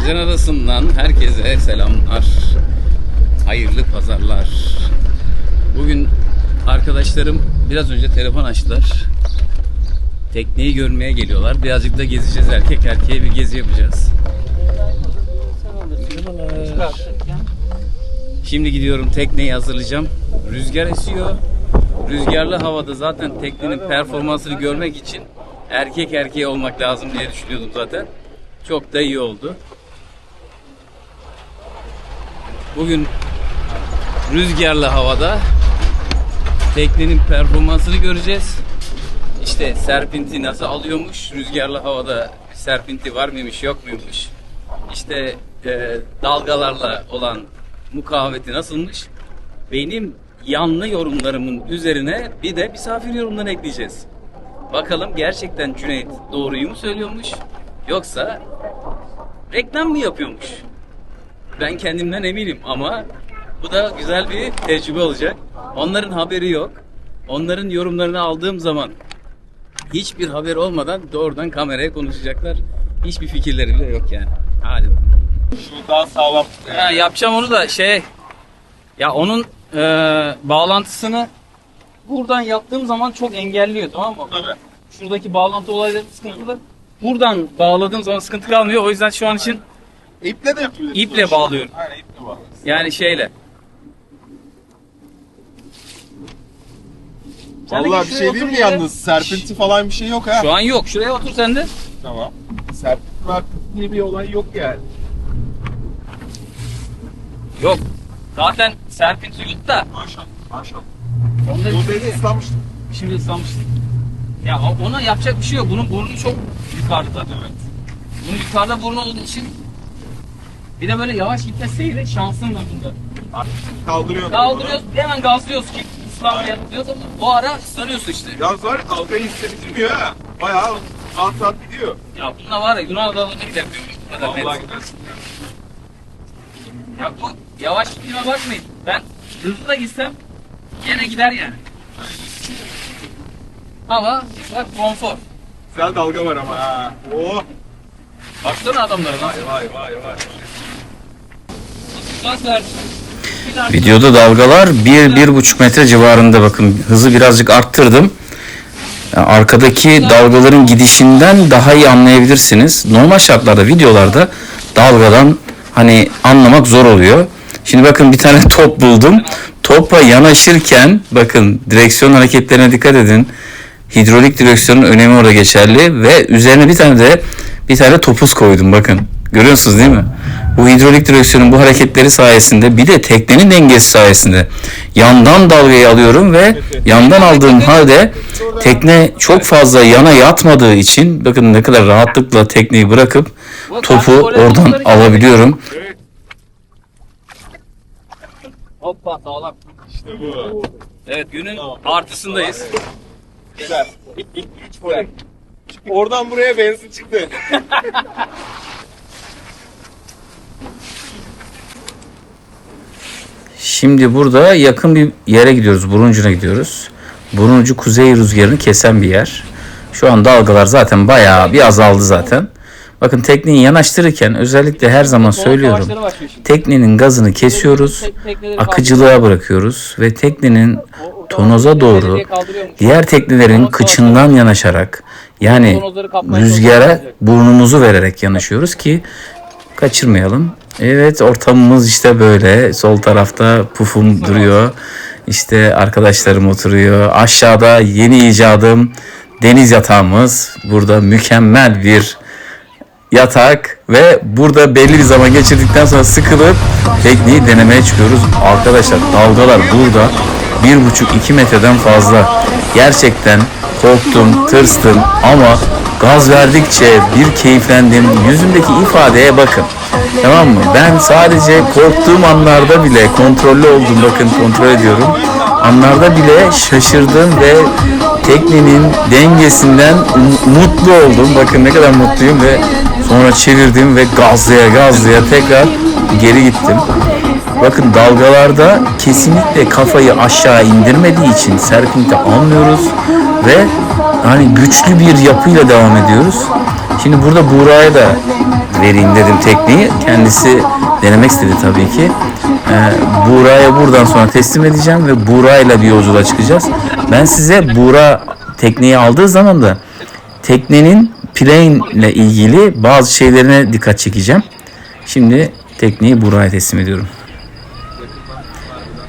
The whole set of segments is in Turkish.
Mercan Adası'ndan herkese selamlar. Hayırlı pazarlar. Bugün arkadaşlarım biraz önce telefon açtılar. Tekneyi görmeye geliyorlar. Birazcık da gezeceğiz erkek erkeğe bir gezi yapacağız. Şimdi gidiyorum tekneyi hazırlayacağım. Rüzgar esiyor. Rüzgarlı havada zaten teknenin performansını görmek için erkek erkeğe olmak lazım diye düşünüyordum zaten. Çok da iyi oldu. Bugün rüzgarlı havada teknenin performansını göreceğiz. İşte serpinti nasıl alıyormuş, rüzgarlı havada serpinti var mıymış yok muymuş. İşte e, dalgalarla olan mukaveti nasılmış. Benim yanlı yorumlarımın üzerine bir de misafir yorumlarını ekleyeceğiz. Bakalım gerçekten Cüneyt doğruyu mu söylüyormuş yoksa reklam mı yapıyormuş? Ben kendimden eminim ama bu da güzel bir tecrübe olacak. Onların haberi yok. Onların yorumlarını aldığım zaman hiçbir haber olmadan doğrudan kameraya konuşacaklar. Hiçbir fikirleri bile yok yani. Hadi bakalım. Şu daha sağlam. Ha, yapacağım onu da şey ya onun e, bağlantısını buradan yaptığım zaman çok engelliyor tamam mı? Tabii. Şuradaki bağlantı olayları sıkıntılı. Buradan bağladığım zaman sıkıntı kalmıyor. O yüzden şu an için İple de yapıyorsun. İple bağlıyorum. Aynen iple bağlı. yani şeyle. Sen de Vallahi git bir şuraya şey değil otur mi bir yere. yalnız? Serpinti falan bir şey yok ha. Şu an yok. Şuraya otur sen de. Tamam. Serpinti merpinti diye bir olay yok yani. Yok. Zaten serpinti yok da. Maşallah. Maşallah. Onda Bu beni ıslanmıştı. şimdi ıslanmıştım. Ya o- ona yapacak bir şey yok. Bunun burnu çok yukarıda. Evet. Bunun yukarıda burnu olduğu için bir de böyle yavaş gitmeseydi şansın var bunda. Artık kaldırıyor. Kaldırıyoruz hemen gazlıyoruz ki ıslanmayalım diyoruz ama o ara ıslanıyorsun işte. Ya zaten dalgayı hissettirmiyor ha. Bayağı rahat rahat gidiyor. Ya bununla var ya Yunan adalarına net. Vallahi gidersin. Ya bu yavaş gittiğime bakmayın. Ben hızlı da gitsem gene gider yani. Ama bak konfor. Güzel dalga var ama ha. Oh. Baksana adamlara Vay nasıl vay vay vay. Videoda dalgalar 1-1,5 metre civarında bakın hızı birazcık arttırdım. Arkadaki dalgaların gidişinden daha iyi anlayabilirsiniz. Normal şartlarda videolarda dalgadan hani anlamak zor oluyor. Şimdi bakın bir tane top buldum. Topa yanaşırken bakın direksiyon hareketlerine dikkat edin. Hidrolik direksiyonun önemi orada geçerli ve üzerine bir tane de bir tane topuz koydum bakın. Görüyorsunuz değil mi? Bu hidrolik direksiyonun bu hareketleri sayesinde bir de teknenin dengesi sayesinde yandan dalgayı alıyorum ve yandan aldığım halde tekne çok fazla yana yatmadığı için bakın ne kadar rahatlıkla tekneyi bırakıp topu oradan alabiliyorum. Hoppa sağlam. İşte bu. Evet günün artısındayız. Güzel. Oradan buraya benzin çıktı. Şimdi burada yakın bir yere gidiyoruz. Buruncu'na gidiyoruz. Buruncu kuzey rüzgarını kesen bir yer. Şu an dalgalar zaten bayağı bir azaldı zaten. Bakın tekneyi yanaştırırken özellikle her zaman söylüyorum. Teknenin gazını kesiyoruz. Akıcılığa bırakıyoruz ve teknenin tonoza doğru diğer teknelerin kıçından yanaşarak yani rüzgara burnumuzu vererek yanaşıyoruz ki kaçırmayalım. Evet ortamımız işte böyle. Sol tarafta pufum duruyor. İşte arkadaşlarım oturuyor. Aşağıda yeni icadım deniz yatağımız. Burada mükemmel bir yatak ve burada belli bir zaman geçirdikten sonra sıkılıp tekneyi denemeye çıkıyoruz. Arkadaşlar dalgalar burada 1,5-2 metreden fazla. Gerçekten korktum, tırstım ama gaz verdikçe bir keyiflendim. Yüzümdeki ifadeye bakın. Tamam mı? Ben sadece korktuğum anlarda bile kontrollü oldum. Bakın kontrol ediyorum. Anlarda bile şaşırdım ve teknenin dengesinden um- mutlu oldum. Bakın ne kadar mutluyum ve sonra çevirdim ve gazlaya gazlaya tekrar geri gittim. Bakın dalgalarda kesinlikle kafayı aşağı indirmediği için serpinti almıyoruz ve hani güçlü bir yapıyla devam ediyoruz. Şimdi burada Buğra'ya da vereyim dedim tekniği. Kendisi denemek istedi tabii ki. Ee, Buğra'ya buradan sonra teslim edeceğim ve Buğra'yla bir yolculuğa çıkacağız. Ben size Buğra tekneyi aldığı zaman da teknenin plane ile ilgili bazı şeylerine dikkat çekeceğim. Şimdi tekneyi Buğra'ya teslim ediyorum.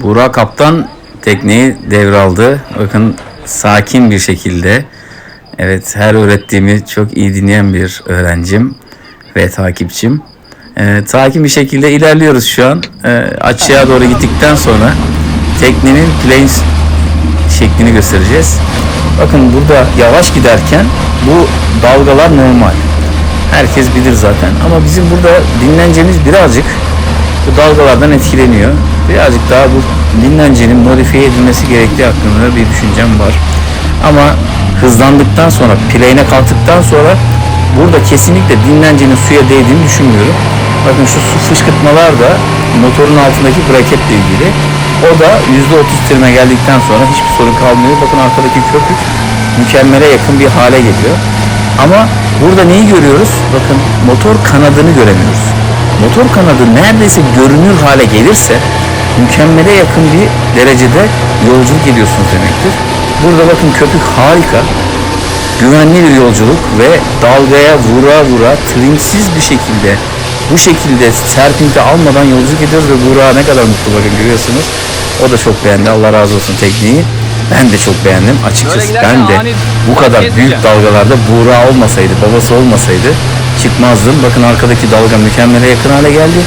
Buğra kaptan tekneyi devraldı. Bakın sakin bir şekilde. Evet her öğrettiğimi çok iyi dinleyen bir öğrencim ve takipçim. Ee, sakin bir şekilde ilerliyoruz şu an. Ee, açığa doğru gittikten sonra teknenin plane şeklini göstereceğiz. Bakın burada yavaş giderken bu dalgalar normal. Herkes bilir zaten. Ama bizim burada dinlencemiz birazcık bu dalgalardan etkileniyor. Birazcık daha bu dinlencenin modifiye edilmesi gerektiği hakkında bir düşüncem var. Ama hızlandıktan sonra, plane'e kalktıktan sonra burada kesinlikle dinlencenin suya değdiğini düşünmüyorum. Bakın şu su fışkırtmalar da motorun altındaki braketle ilgili. O da %30 trime geldikten sonra hiçbir sorun kalmıyor. Bakın arkadaki köpük mükemmele yakın bir hale geliyor. Ama burada neyi görüyoruz? Bakın motor kanadını göremiyoruz. Motor kanadı neredeyse görünür hale gelirse mükemmele yakın bir derecede yolculuk ediyorsunuz demektir. Burada bakın köpük harika. Güvenli bir yolculuk ve dalgaya vura vura trimsiz bir şekilde bu şekilde serpinti almadan yolculuk ediyoruz ve Buğra ne kadar mutlu bakın görüyorsunuz. O da çok beğendi. Allah razı olsun tekniği. Ben de çok beğendim. Açıkçası ben de bu kadar büyük dalgalarda Buğra olmasaydı, babası olmasaydı çıkmazdım. Bakın arkadaki dalga mükemmele yakın hale geldi.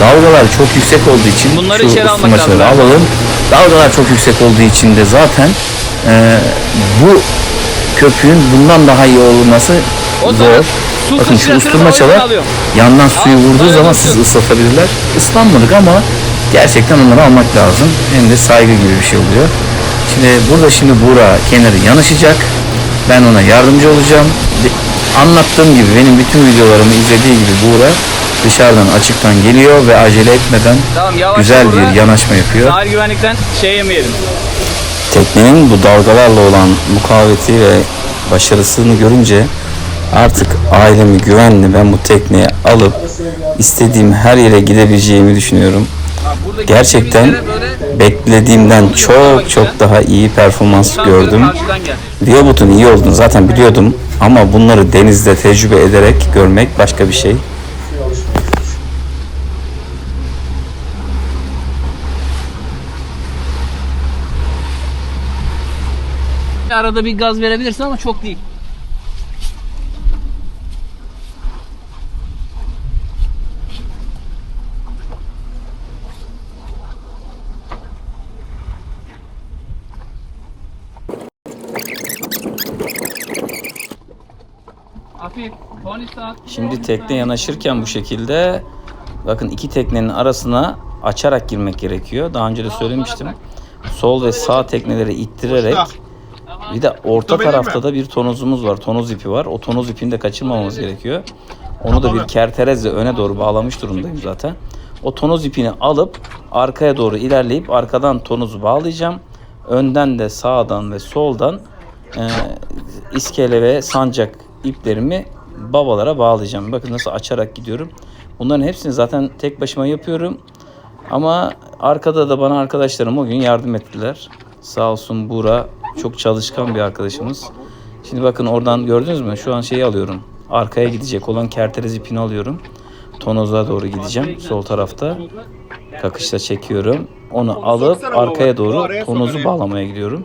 Dalgalar çok yüksek olduğu için Bunları içeri almak lazım. alalım. Dalgalar çok yüksek olduğu için de zaten e, bu köpüğün bundan daha iyi olması O zor. su Bakın şu usturmaçalar yandan suyu Al, vurduğu zaman sizi ıslatabilirler. Islanmadık ama gerçekten onları almak lazım. Hem de saygı gibi bir şey oluyor. Şimdi burada şimdi Buğra kenarı yanaşacak. Ben ona yardımcı olacağım. Anlattığım gibi benim bütün videolarımı izlediği gibi Buğra dışarıdan açıktan geliyor ve acele etmeden Tamam, yavaş güzel Buğra. bir yanaşma yapıyor. Sahil güvenlikten şey yemeyelim. Teknenin bu dalgalarla olan mukaveti ve başarısını görünce artık ailemi güvenli ben bu tekneye alıp istediğim her yere gidebileceğimi düşünüyorum. Gerçekten beklediğimden çok çok daha iyi performans gördüm. Viyobut'un iyi olduğunu zaten biliyordum ama bunları denizde tecrübe ederek görmek başka bir şey. Arada bir gaz verebilirsin ama çok değil. Şimdi tekne yanaşırken bu şekilde bakın iki teknenin arasına açarak girmek gerekiyor. Daha önce de söylemiştim. Sol ve sağ tekneleri ittirerek bir de orta tarafta da bir tonozumuz var. Tonoz ipi var. O tonoz ipini de kaçırmamamız gerekiyor. Onu da bir kerterezle öne doğru bağlamış durumdayım zaten. O tonoz ipini alıp arkaya doğru ilerleyip arkadan tonozu bağlayacağım. Önden de sağdan ve soldan e, iskele ve sancak iplerimi babalara bağlayacağım. Bakın nasıl açarak gidiyorum. Bunların hepsini zaten tek başıma yapıyorum. Ama arkada da bana arkadaşlarım o gün yardım ettiler. Sağ olsun Buğra çok çalışkan bir arkadaşımız. Şimdi bakın oradan gördünüz mü? Şu an şeyi alıyorum. Arkaya gidecek olan kerteriz ipini alıyorum. Tonoza doğru gideceğim. Sol tarafta. Kakışla çekiyorum. Onu alıp arkaya doğru tonozu bağlamaya gidiyorum.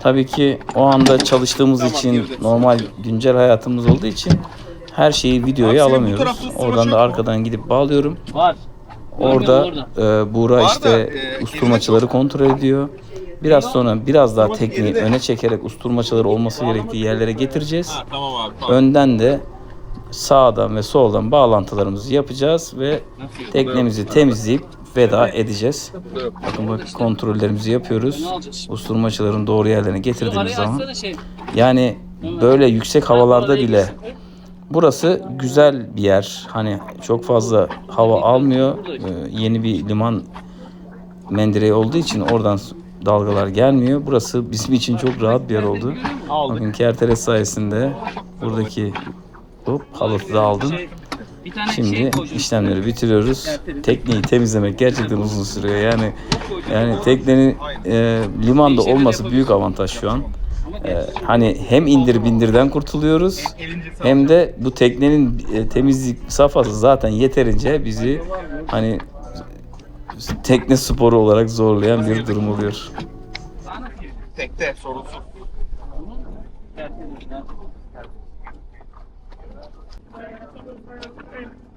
Tabii ki o anda çalıştığımız için normal güncel hayatımız olduğu için her şeyi videoya Abi alamıyoruz. Oradan da arkadan gidip bağlıyorum. Var. Orada e, Buğra işte e, usturmaçaları kontrol ediyor. Biraz sonra biraz daha tekniği öne çekerek usturmaçaları olması gerektiği yerlere getireceğiz. Ha, tamam abi. Tamam. Önden de sağdan ve soldan bağlantılarımızı yapacağız ve teknemizi temizleyip veda edeceğiz. Bakın bak kontrollerimizi yapıyoruz. Usturmaçaların doğru yerlerine getirdiğimiz zaman. şey. Yani böyle yüksek havalarda bile burası güzel bir yer. Hani çok fazla hava almıyor. Ee, yeni bir liman mendireği olduğu için oradan dalgalar gelmiyor. Burası bizim için çok rahat bir yer oldu. Bakın kerteres sayesinde buradaki hop halatı da aldım. Şimdi şey işlemleri bitiriyoruz. Tekneyi temizlemek gerçekten uzun sürüyor. Yani yani teknenin e, limanda olması büyük avantaj şu an. E, hani hem indir bindirden kurtuluyoruz hem de bu teknenin e, temizlik safhası zaten yeterince bizi hani tekne sporu olarak zorlayan bir durum oluyor. Tekte sorunsuz.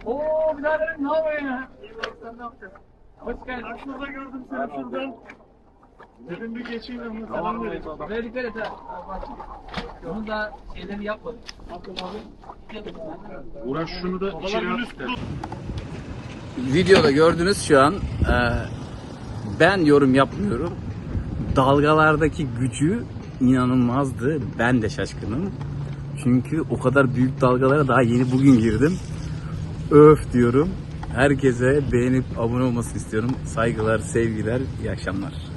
Oo biraderim ne yapıyorsun ya? Hoş geldin. Şurada gördüm seni şuradan. Dedim bir geçeyim de bunu selam vereyim. Buraya dikkat et ha. Bak. Onu da şeyleri yapmadık. Uğraş şunu da içeri at. Videoda gördünüz şu an e, ben yorum yapmıyorum. Dalgalardaki gücü inanılmazdı. Ben de şaşkınım. Çünkü o kadar büyük dalgalara daha yeni bugün girdim. Öf diyorum. Herkese beğenip abone olmasını istiyorum. Saygılar, sevgiler, iyi akşamlar.